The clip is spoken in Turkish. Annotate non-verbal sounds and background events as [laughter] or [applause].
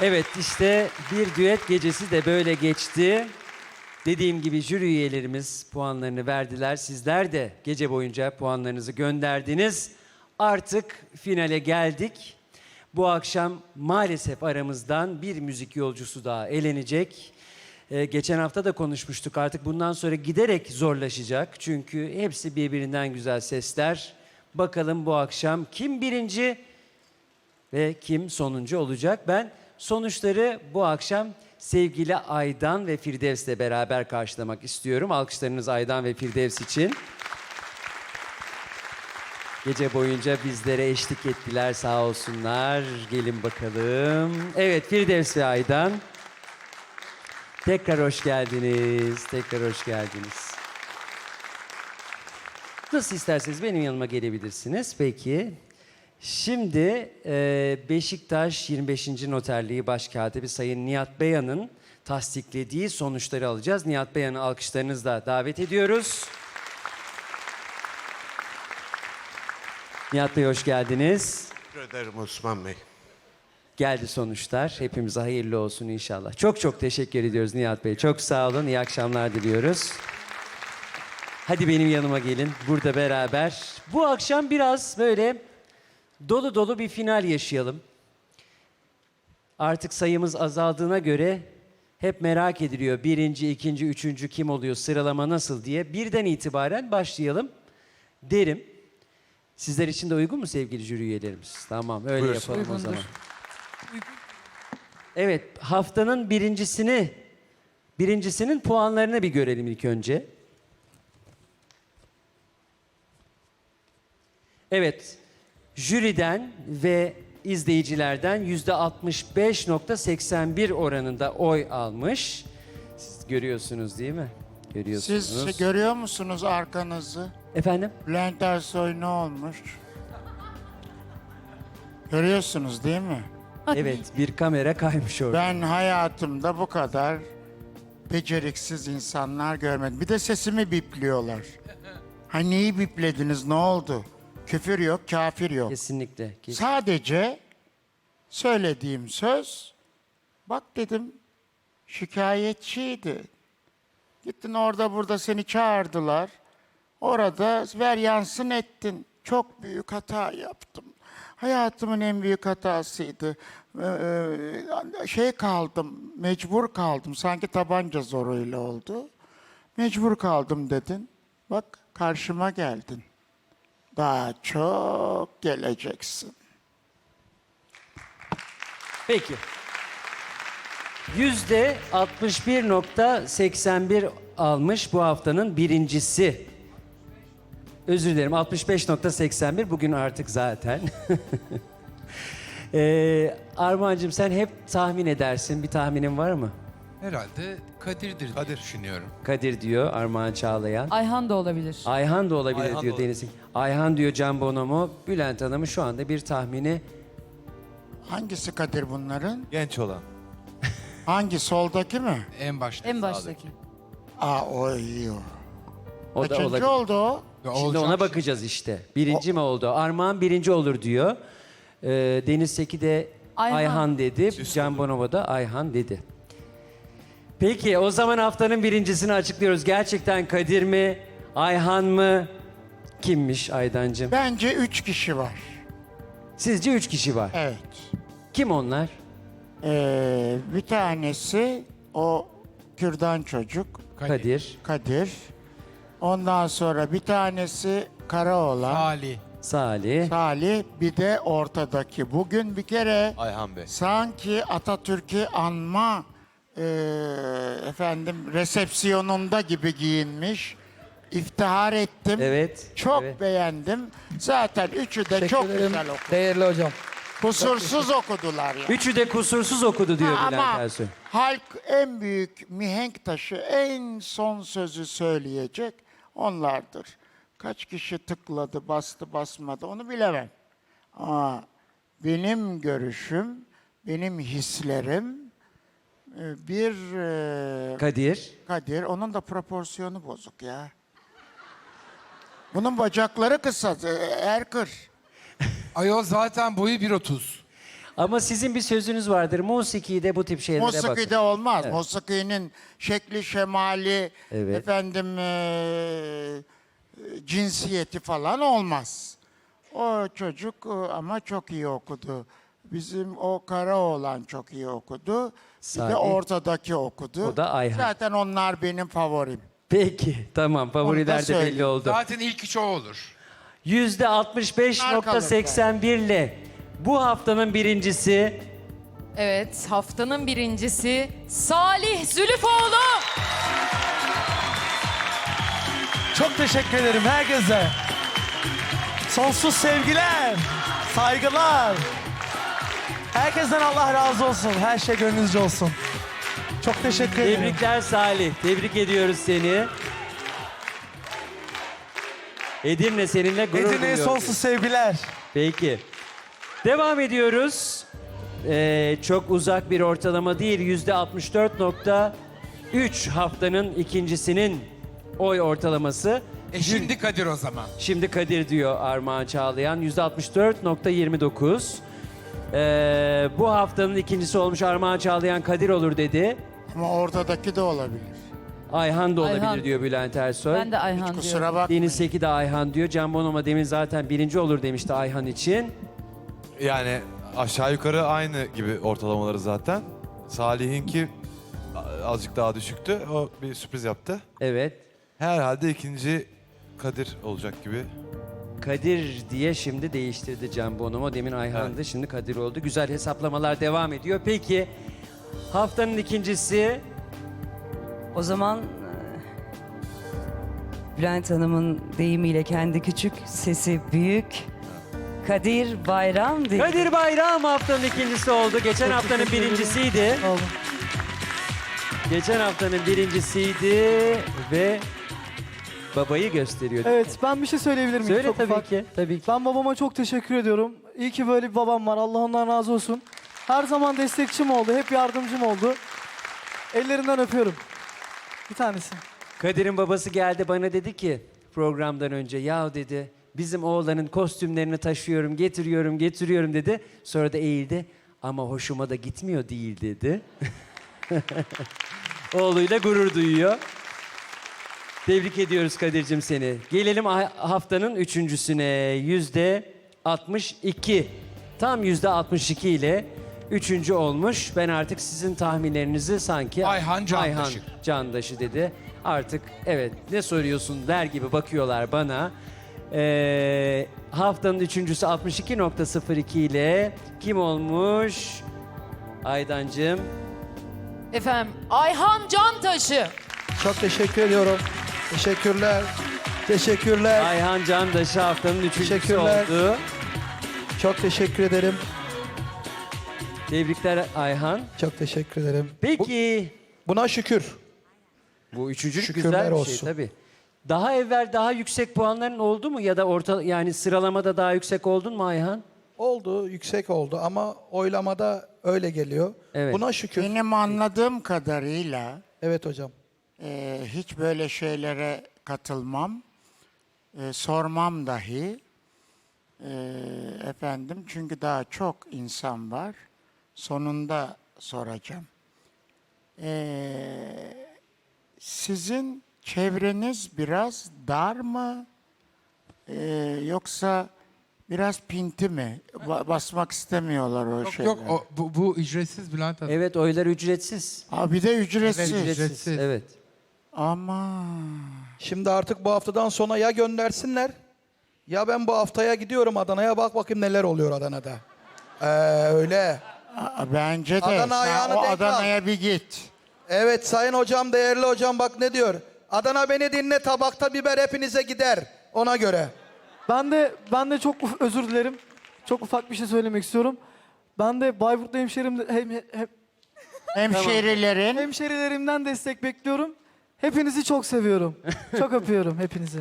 Evet işte bir düet gecesi de böyle geçti. Dediğim gibi jüri üyelerimiz puanlarını verdiler. Sizler de gece boyunca puanlarınızı gönderdiniz. Artık finale geldik. Bu akşam maalesef aramızdan bir müzik yolcusu daha elenecek. Ee, geçen hafta da konuşmuştuk artık bundan sonra giderek zorlaşacak. Çünkü hepsi birbirinden güzel sesler. Bakalım bu akşam kim birinci ve kim sonuncu olacak? Ben sonuçları bu akşam sevgili Aydan ve Firdevs'le beraber karşılamak istiyorum. Alkışlarınız Aydan ve Firdevs için. Gece boyunca bizlere eşlik ettiler sağ olsunlar. Gelin bakalım. Evet Firdevs ve Aydan. Tekrar hoş geldiniz. Tekrar hoş geldiniz. Nasıl isterseniz benim yanıma gelebilirsiniz. Peki. Şimdi e, Beşiktaş 25. Noterliği Başkatibi Sayın Nihat Beyan'ın tasdiklediği sonuçları alacağız. Nihat Beyan'ı alkışlarınızla davet ediyoruz. Nihat Bey hoş geldiniz. Teşekkür ederim Osman Bey. Geldi sonuçlar. Hepimize hayırlı olsun inşallah. Çok çok teşekkür ediyoruz Nihat Bey. Çok sağ olun. İyi akşamlar diliyoruz. Hadi benim yanıma gelin. Burada beraber. Bu akşam biraz böyle dolu dolu bir final yaşayalım. Artık sayımız azaldığına göre hep merak ediliyor. Birinci, ikinci, üçüncü kim oluyor, sıralama nasıl diye. Birden itibaren başlayalım derim. Sizler için de uygun mu sevgili jüri üyelerimiz? Tamam öyle Buyursun. yapalım o zaman. Evet, haftanın birincisini, birincisinin puanlarını bir görelim ilk önce. Evet, jüriden ve izleyicilerden yüzde 65.81 oranında oy almış. Siz görüyorsunuz değil mi? Görüyorsunuz. Siz görüyor musunuz arkanızı? Efendim? Bülent Ersoy ne olmuş? Görüyorsunuz değil mi? Evet, bir kamera kaymış orada. Ben hayatımda bu kadar beceriksiz insanlar görmedim. Bir de sesimi bipliyorlar. Ha neyi biplediniz ne oldu? Küfür yok, kafir yok. Kesinlikle. kes- Sadece söylediğim söz, bak dedim şikayetçiydi. Gittin orada burada seni çağırdılar. Orada ver yansın ettin. Çok büyük hata yaptım. Hayatımın en büyük hatasıydı. Ee, şey kaldım, mecbur kaldım. Sanki tabanca zoruyla oldu. Mecbur kaldım dedin. Bak karşıma geldin. Daha çok geleceksin. Peki. Yüzde 61.81 almış bu haftanın birincisi. Özür dilerim 65.81 bugün artık zaten. [laughs] ee, Armağan'cığım sen hep tahmin edersin. Bir tahminin var mı? Herhalde Kadir'dir diye düşünüyorum. Kadir diyor Armağan Çağlayan. Ayhan da olabilir. Ayhan da olabilir Ayhan da diyor olabilir. Deniz. Ayhan diyor Can Bonomo. Bülent Hanım'ın şu anda bir tahmini Hangisi Kadir bunların? Genç olan. Hangi soldaki mi? En başta. En baştaki. Aa o iyi o. o da Kaçıncı olabilir. oldu o? Ya Şimdi olacak ona bakacağız işte. Birinci mi oldu? Armağan birinci olur diyor. Ee, Deniz Seki de Ayhan, Ayhan. dedi. Can Bonomo da Ayhan dedi. Peki o zaman haftanın birincisini açıklıyoruz. Gerçekten Kadir mi? Ayhan mı? Kimmiş Aydancığım? Bence üç kişi var. Sizce üç kişi var. Evet. Kim onlar? Ee, bir tanesi o kürdan çocuk Kadir, Kadir. Ondan sonra bir tanesi Karaoğlan Ali. Salih. Salih bir de ortadaki. Bugün bir kere Ayhan Bey. sanki Atatürk'ü anma e, efendim resepsiyonunda gibi giyinmiş. İftihar ettim. Evet. Çok evet. beğendim. Zaten üçü de çok güzel okudu. Değerli hocam. Kusursuz okudular ya. Üçü de kusursuz okudu diyor Ha, Bülent Ama Ersoy. halk en büyük mihenk taşı, en son sözü söyleyecek onlardır. Kaç kişi tıkladı, bastı, basmadı onu bilemem. Ama benim görüşüm, benim hislerim e, bir e, Kadir. Kadir, onun da proporsiyonu bozuk ya. Bunun bacakları kısa, e, Erkır. Ayol zaten boyu 1.30. Ama sizin bir sözünüz vardır. Musiki'de bu tip şeylere bakın. Musiki'de olmaz. Evet. Musiki'nin şekli, şemali, Evet. efendim eee, cinsiyeti falan olmaz. O çocuk e, ama çok iyi okudu. Bizim o kara oğlan çok iyi okudu. Bir de ortadaki okudu. O da Ayhan. Zaten onlar benim favorim. Peki tamam favoriler de söyleyeyim. belli oldu. Zaten ilk üç o olur. Yüzde 65.81 ile bu haftanın birincisi Evet, haftanın birincisi Salih Zülüfoğlu. Çok teşekkür ederim herkese. Sonsuz sevgiler, saygılar. Herkesten Allah razı olsun. Her şey gönlünüzce olsun. Çok teşekkür ederim. Tebrikler Salih. Tebrik ediyoruz seni. Edirne seninle gurur Edirne'ye duyuyor. sonsuz sevgiler. Peki. Devam ediyoruz. Ee, çok uzak bir ortalama değil. Yüzde 64.3 haftanın ikincisinin oy ortalaması. E şimdi Kadir o zaman. Şimdi Kadir diyor Armağan Çağlayan. Yüzde 64.29. Ee, bu haftanın ikincisi olmuş Armağan Çağlayan Kadir olur dedi. Ama ortadaki de olabilir. Ayhan da olabilir Ayhan. diyor Bülent Ersoy. Ben de Ayhan diyorum. Kusura bakmayın. Deniz Seki de Ayhan diyor. Can Bonomo demin zaten birinci olur demişti Ayhan için. Yani aşağı yukarı aynı gibi ortalamaları zaten. Salih'inki azıcık daha düşüktü. O bir sürpriz yaptı. Evet. Herhalde ikinci Kadir olacak gibi. Kadir diye şimdi değiştirdi Can Bonomo. Demin Ayhan'dı şimdi Kadir oldu. Güzel hesaplamalar devam ediyor. Peki haftanın ikincisi O zaman e, Bülent Hanım'ın deyimiyle kendi küçük, sesi büyük. Kadir Bayram değil. Kadir Bayram haftanın ikincisi oldu. Geçen haftanın birincisiydi. Oldu. Geçen haftanın birincisiydi ve babayı gösteriyor. Evet ben bir şey söyleyebilir miyim? Söyle Çok tabii ufak. ki. Tabii ki. Ben babama çok teşekkür ediyorum. İyi ki böyle bir babam var. Allah ondan razı olsun. Her zaman destekçim oldu. Hep yardımcım oldu. Ellerinden öpüyorum. Bir tanesi. Kadir'in babası geldi bana dedi ki programdan önce ya dedi bizim oğlanın kostümlerini taşıyorum getiriyorum getiriyorum dedi. Sonra da eğildi ama hoşuma da gitmiyor değil dedi. [laughs] Oğluyla gurur duyuyor. Tebrik ediyoruz Kadir'cim seni. Gelelim ha- haftanın üçüncüsüne. Yüzde 62. Tam yüzde 62 ile üçüncü olmuş. Ben artık sizin tahminlerinizi sanki... Ayhan Candaşı. Ayhan Candaşı dedi. Artık evet ne soruyorsun der gibi bakıyorlar bana. Ee, haftanın üçüncüsü 62.02 ile kim olmuş? Aydancığım. Efendim, Ayhan Cantaşı. Çok teşekkür ediyorum. Teşekkürler. Teşekkürler. Ayhan Candaşı haftanın üçüncüsü Teşekkürler. oldu. Çok teşekkür ederim. Tebrikler Ayhan. Çok teşekkür ederim. Peki. Buna şükür. Bu üçüncülük Şükürler güzel bir şey olsun. tabii. Daha evvel daha yüksek puanların oldu mu ya da orta yani sıralamada daha yüksek oldun mu Ayhan? Oldu, yüksek oldu ama oylamada öyle geliyor. Evet. Buna şükür. Benim anladığım kadarıyla Evet hocam. E, hiç böyle şeylere katılmam. E, sormam dahi. E, efendim çünkü daha çok insan var. Sonunda soracağım. E, sizin çevreniz biraz dar mı? E, yoksa biraz pinti mi? Ba- basmak istemiyorlar o Yok şeyler. yok o, bu, bu ücretsiz Bülent Hanım. Evet oylar ücretsiz. Ha bir de ücretsiz. Evet, ücretsiz. Evet. Ama Şimdi artık bu haftadan sonra ya göndersinler ya ben bu haftaya gidiyorum Adana'ya bak bakayım neler oluyor Adana'da. Ee, öyle. Bence de Adana sen ayağını o denk al. Adana'ya bir git. Evet sayın hocam, değerli hocam bak ne diyor. Adana beni dinle tabakta biber hepinize gider. Ona göre. Ben de ben de çok uf- özür dilerim. Çok ufak bir şey söylemek istiyorum. Ben de Bayburt'ta hemşerim hem, hem, Hemşerilerin hemşerilerimden destek bekliyorum. Hepinizi çok seviyorum. çok öpüyorum hepinizi.